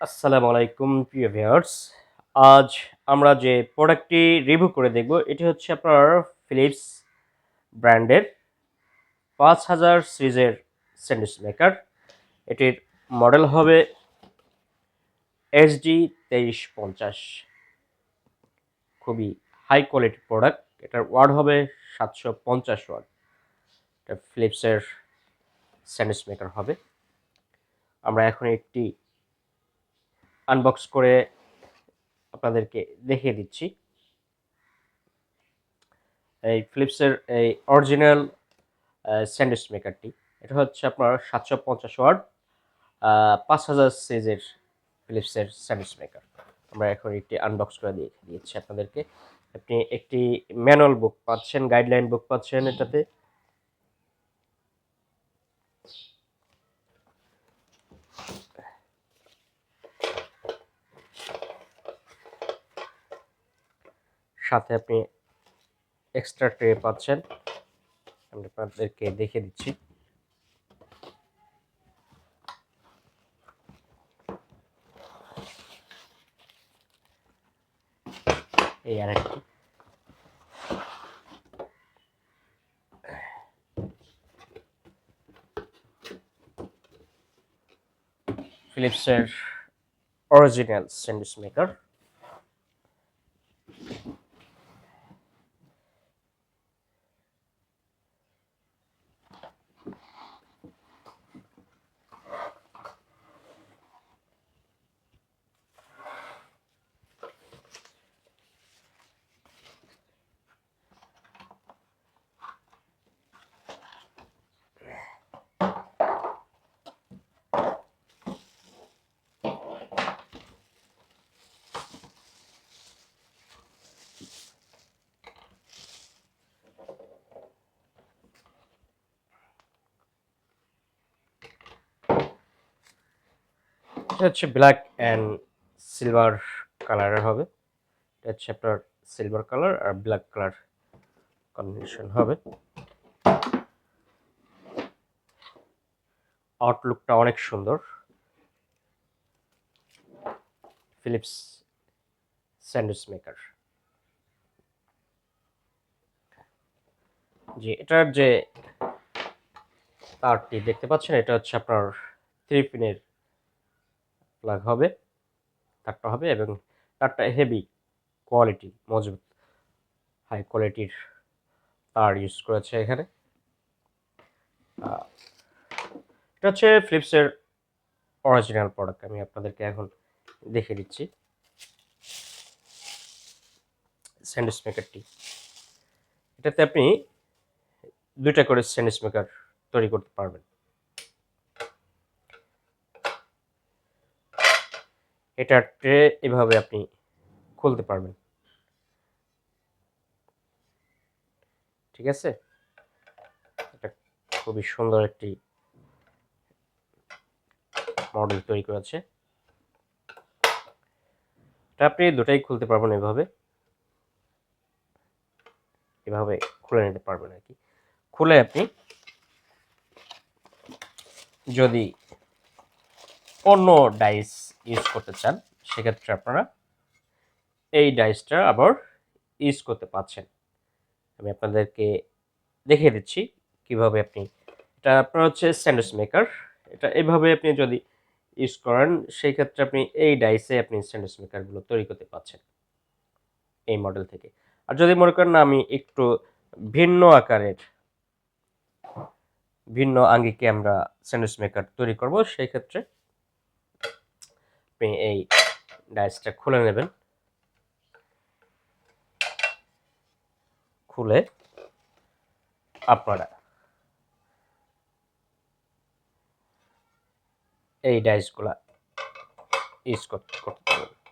আসসালামু আলাইকুম, প্রিয় ভিউয়ার্স। আজ আমরা যে প্রোডাক্টটি রিভিউ করে দেখব, এটি হচ্ছে আপনার ফিলিপস ব্র্যান্ডের পাঁচ হাজার সিরিজের স্যান্ডউইচ মেকার। এটির মডেল হবে এইচডি তেইশ পঞ্চাশ। খুবই হাই কোয়ালিটি প্রোডাক্ট। এটার ওয়ার্ড হবে সাতশো পঞ্চাশ ওয়ার্ড এটা ফিলিপসের স্যান্ডউইচ মেকার হবে। আমরা এখন একটি আনবক্স করে আপনাদেরকে দেখিয়ে দিচ্ছি। এই ফিলিপসের এই অরিজিনাল স্যান্ডউইচ মেকারটি এটা হচ্ছে আপনার সাতশো পঞ্চাশ ওয়ার্ড পাঁচ হাজার সিজের ফিলিপসের স্যান্ডউইচ মেকার আমরা এখন একটি আনবক্স করে দিয়ে দিচ্ছি আপনাদেরকে। আপনি একটি ম্যানুয়াল বুক পাচ্ছেন গাইডলাইন বুক পাচ্ছেন এটাতে। সাথে আপনি এক্সট্রা ট্রে পাচ্ছেন। আমি আপনাদেরকে দেখে দিচ্ছি। এই আরেকটি। ফিলিপসের অরিজিনাল স্যান্ডউইচ মেকার এটা হচ্ছে ব্ল্যাক অ্যান্ড সিলভার কালারের হবে। এটা হচ্ছে আপনার সিলভার কালার আর ব্ল্যাক কালার কম্বিনেশন হবে। আউটলুকটা অনেক সুন্দর। ফিলিপস স্যান্ডউইচ মেকার জি, এটার যে তারটি দেখতে পাচ্ছেন, এটা হচ্ছে আপনার থ্রি পিনের প্লাগ হবে তারটা হবে এবং তারটা হেভি কোয়ালিটি মজবুত হাই কোয়ালিটির তার ইউজ করেছে এখানে। এটা হচ্ছে ফিলিপসের অরিজিনাল প্রোডাক্ট আমি আপনাদেরকে এখন দেখে দিচ্ছি। স্যান্ডউইচ মেকারটি এটাতে আপনি দুইটা করে স্যান্ডউইচ মেকার তৈরি করতে পারবেন। এটা ট্রে এভাবে আপনি খুলতে পারবেন। ঠিক আছে? এটা খুবই সুন্দর একটি মডেল তৈরি করেছে। এটা আপনি দুটাই খুলতে পারবেন এভাবে। এভাবে খুলে নিতে পারবেন আর কি। খুলে আপনি যদি অন্য ডাইস ইউজ করতে চান, সেক্ষেত্রে আপনারা এই ডাইসটা আবার ইউজ করতে পারছেন। আমি আপনাদেরকে দেখিয়ে দিচ্ছি কীভাবে আপনি, এটা আপনার হচ্ছে স্যান্ডউইচ মেকার এটা এইভাবে আপনি যদি ইউজ করেন সেই ক্ষেত্রে আপনি এই ডাইসে আপনি স্যান্ডউইচ মেকারগুলো তৈরি করতে পারছেন এই মডেল থেকে। আর যদি মনে করেন না, আমি একটু ভিন্ন আকারের, ভিন্ন আঙ্গিকে আমরা স্যান্ডউইচ মেকার তৈরি করব সেই ক্ষেত্রে আপনি এই ডাইসটা খুলে নেবেন। খুলে আপনারা এই ডাইসগুলা ইউজ করতে করতে পারবেন।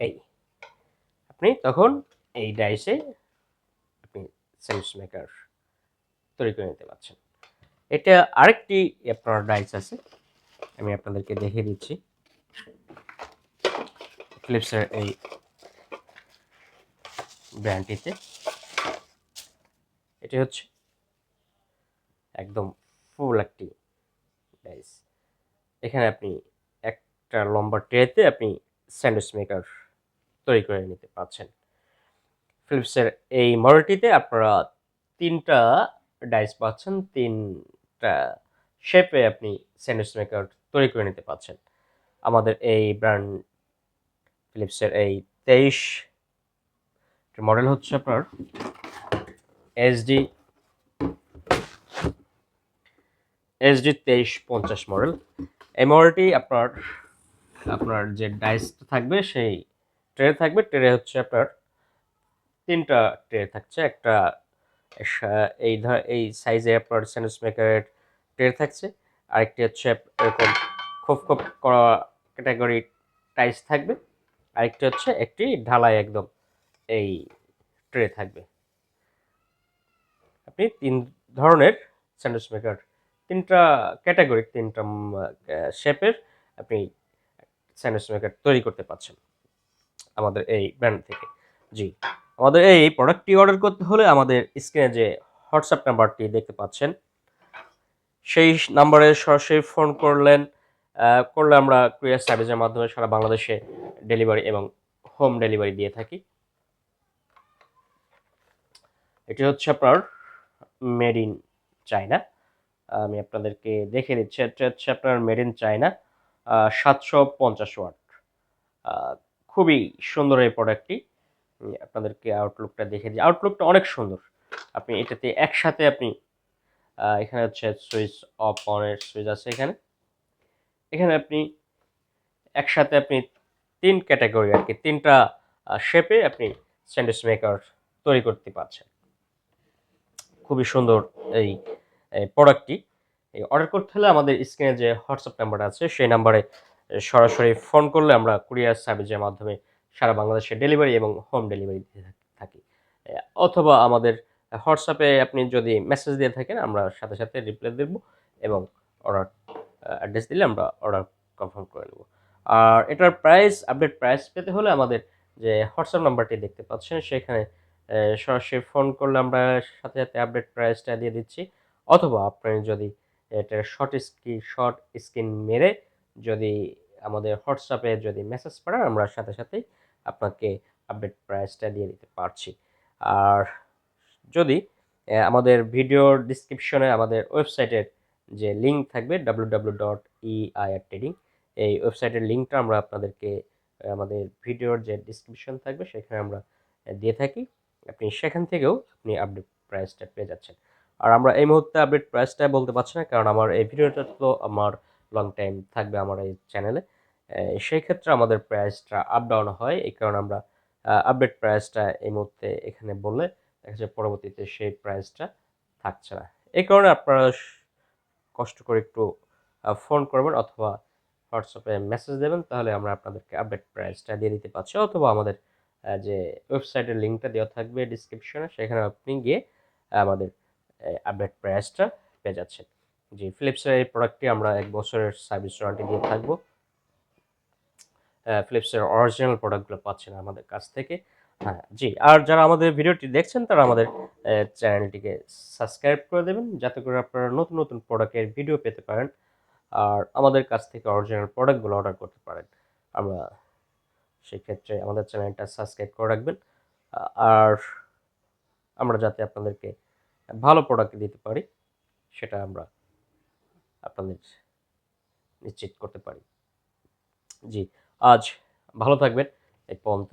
এই। আপনি তখন এই ডাইসে আপনি স্যান্ডউইচ মেকার তৈরি করে নিতে পারছেন। এটা আরেকটি আপনার ডাইস আছে। আমি আপনাদেরকে দেখিয়ে দিচ্ছি। ফিলিপসের এই ব্র্যান্ডটিতে এটি হচ্ছে একদম ফুল একটি ডাইস এখানে আপনি একটা লম্বা ট্রেতে আপনি স্যান্ডউইচ মেকার তৈরি করে নিতে পারছেন। ফিলিপসের এই মডেলটিতে আপনারা তিনটা ডাইস পাচ্ছেন, তিনটা শেপে আপনি স্যান্ডউইচ মেকার তৈরি করে নিতে পারছেন। আমাদের এই ব্র্যান্ড ফিলিপসের এই তেইশ মডেল হচ্ছে আপনার এসডি এসডি তেইশ পঞ্চাশ মডেল। এই মডেলটি আপনার আপনার যে ডাইসটা থাকবে সেই ট্রে থাকবে ট্রে হচ্ছে আপনার তিনটা ট্রে থাকছে। একটা এই ধর, এই সাইজে আপনার স্যান্ডউইচ মেকারের ট্রে থাকছে। আরেকটি হচ্ছে এরকম খোপ খোপ করা ক্যাটাগরি টাইস থাকবে। আরেকটি হচ্ছে একটি ঢালাই একদম এই ট্রে থাকবে। আপনি তিন ধরনের স্যান্ডউইচ মেকার তিনটা ক্যাটাগরি তিনটা শেপের আপনি স্যান্ডউইচ মেকার তৈরি করতে পারছেন। আমাদের এই ব্র্যান্ড থেকে। জি, আমাদের এই প্রোডাক্টটি অর্ডার করতে হলে আমাদের স্ক্রিনে যে হোয়াটসঅ্যাপ নাম্বারটি দেখতে পাচ্ছেন, সেই নাম্বারে সরাসরি ফোন করলেন করলে আমরা কুরিয়ার সার্ভিসের মাধ্যমে সারা বাংলাদেশে ডেলিভারি এবং হোম ডেলিভারি দিয়ে থাকি। এটি হচ্ছে আপনার মেড ইন চায়না আমি আপনাদেরকে দেখে দিচ্ছি, এটা হচ্ছে আপনার মেড ইন চায়না সাতশো পঞ্চাশ ওয়াট। খুবই সুন্দর এই প্রোডাক্টটি আপনাদেরকে আউটলুকটা দেখে দিই। আউটলুকটা অনেক সুন্দর। আপনি এটাতে একসাথে আপনি এখানে হচ্ছে সুইচ অফ অনের সুইচ আছে এখানে। এখানে আপনি একসাথে আপনি তিন ক্যাটাগরি আর কি, তিনটা শেপে আপনি স্যান্ডউইচ মেকার তৈরি করতে পারছেন। খুবই সুন্দর এই প্রোডাক্টটি অর্ডার করতে হলে আমাদের স্ক্রিনে যে হোয়াটসঅ্যাপ নাম্বার আছে, সেই নাম্বারে সরাসরি ফোন করলে আমরা কুরিয়ার সার্ভিসের মাধ্যমে সারা বাংলাদেশে ডেলিভারি এবং হোম ডেলিভারি দিয়ে থাক- অথবা আমাদের হোয়াটসঅ্যাপে আপনি যদি মেসেজ দিয়ে থাকেন, আমরা সাথে সাথে রিপ্লাই দেব এবং অর্ডার অ্যাড্রেস দিলে আমরা অর্ডার কনফার্ম করে নেব। আর এটার প্রাইস আপডেট প্রাইস পেতে হলে আমাদের যে হোয়াটসঅ্যাপ নাম্বারটি দেখতে পাচ্ছেন, সেখানে সরাসরি ফোন করলে আমরা সাথে সাথে আপডেট প্রাইসটা দিয়ে দিচ্ছি। অথবা আপনি যদি এটার শর্ট স্ক্রিন শর্ট স্ক্রিন মেরে যদি আমাদের হোয়াটসঅ্যাপে যদি মেসেজ পাঠান, আমরা সাথে সাথেই আপনাকে আপডেট প্রাইসটা দিয়ে দিতে পারছি। আর যদি আমাদের ভিডিওর ডিসক্রিপশনে আমাদের ওয়েবসাইটের যে লিঙ্ক থাকবে W W dot E I R trading এই ওয়েবসাইটের লিঙ্কটা আমরা আপনাদেরকে আমাদের ভিডিওর যে ডিসক্রিপশন থাকবে, সেখানে আমরা দিয়ে থাকি। আপনি সেখান থেকেও আপনি আপডেট প্রাইসটা পেয়ে যাচ্ছেন। আর আমরা এই মুহূর্তে আপডেট প্রাইসটা বলতে পারছি না, কারণ আমার এই ভিডিওটা তো আমার লং টাইম থাকবে আমার এই চ্যানেলে সেই ক্ষেত্রে আমাদের প্রাইসটা আপ ডাউন হয়, এই কারণে আমরা আপডেট প্রাইসটা এই মুহূর্তে এখানে বললে দেখা যাচ্ছে পরবর্তীতে সেই প্রাইসটা থাকছে না। এই কারণে আপনারা কষ্ট করে একটু ফোন করবেন অথবা হোয়াটসঅ্যাপে মেসেজ দেবেন, তাহলে আমরা আপনাদেরকে আপডেট প্রাইসটা দিয়ে দিতে পারছি। অথবা আমাদের যে ওয়েবসাইটের লিঙ্কটা দেওয়া থাকবে ডিসক্রিপশনে সেখানে আপনি গিয়ে আমাদের আপডেট প্রাইসটা পেয়ে যাচ্ছেন। জি ফিলিপসের এই প্রোডাক্টটি আমরা এক বছরের সার্ভিস ওয়ারেন্টি দিয়ে থাকব। ফিলিপসের অরিজিনাল প্রোডাক্টগুলো পাচ্ছেন আমাদের কাছ থেকে। হ্যাঁ জি, আর যারা আমাদের ভিডিওটি দেখছেন, তারা আমাদের চ্যানেলটিকে সাবস্ক্রাইব করে দেবেন, যাতে করে আপনারা নতুন নতুন প্রোডাক্টের ভিডিও পেতে পারেন, আর আমাদের কাছ থেকে অরিজিনাল প্রোডাক্টগুলো অর্ডার করতে পারেন। আমরা সেক্ষেত্রে আমাদের চ্যানেলটা সাবস্ক্রাইব করে রাখবেন, আর আমরা যাতে আপনাদেরকে ভালো প্রোডাক্ট দিতে পারি, সেটা আমরা আপনাদের নিশ্চিত করতে পারি। জি আজ ভালো থাকবেন। এই পর্যন্ত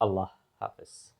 আল্লাহ হাফেজ।